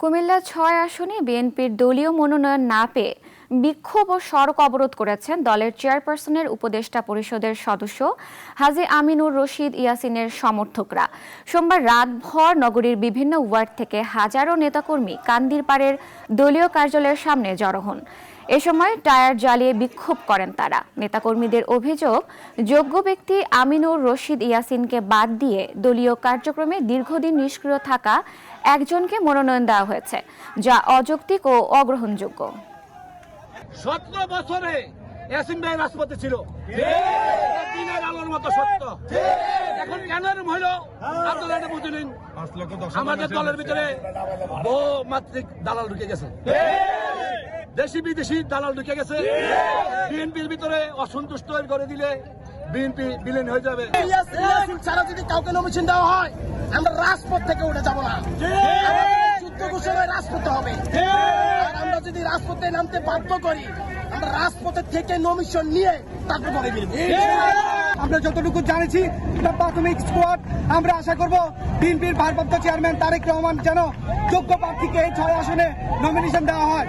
কুমিল্লা ছয় আসনে বিএনপির দলীয় মনোনয়ন না পেয়ে বিক্ষোভ ও সড়ক অবরোধ করেছেন দলের চেয়ারপারসনের উপদেষ্টা পরিষদের সদস্য হাজি আমিনুর রশিদ ইয়াসিনের সমর্থকরা। সোমবার রাতভর নগরীর বিভিন্ন ওয়ার্ড থেকে হাজারো নেতাকর্মী কান্দিরপাড়ের দলীয় কার্যালয়ের সামনে জড়ো হন। এ সময় টায়ার জ্বালিয়ে বিক্ষোভ করেন তারা। নেতাকর্মীদের অভিযোগ, যোগ্য ব্যক্তি আমিনুর রশিদ ইয়াসিনকে বাদ দিয়ে দলীয় কার্যক্রমে দীর্ঘদিন নিষ্ক্রিয় থাকা একজনকে মনোনয়ন দেওয়া হয়েছে যা অযৌক্তিক ও অগ্রহণযোগ্য সতেরো বছরে ইয়াসিন ভাই রাষ্ট্রপতি ছিল দিনের আলোর মতো সত্য এখন কেন এরকম হইল আপনারা এটা বুঝে নিন আমাদের দলের ভিতরে বহু মাত্রিক দালাল ঢুকে গেছে দেশি বিদেশি দালাল ঢুকে গেছে বিএনপির ভিতরে অসন্তুষ্ট করে দিলে বিএনপি বিলীন হয়ে যাবে ছাড়া যদি কাউকে নমিশন দেওয়া হয় আমরা রাজপথ থেকে উঠে যাব না যুদ্ধ ঘোষণায় রাজপথে হবে। আর আমরা যদি রাজপথে নামতে বাধ্য করি আমরা রাজপথের থেকে নমিশন নিয়ে তারপর করে দিই আমরা যতটুকু জানেছি এটা প্রাথমিক স্কোয়াড আমরা আশা করব বিএনপির ভারপ্রাপ্ত চেয়ারম্যান তারেক রহমান যেন যোগ্য প্রার্থীকে এই ছয় আসনে নমিনেশন দেওয়া হয়।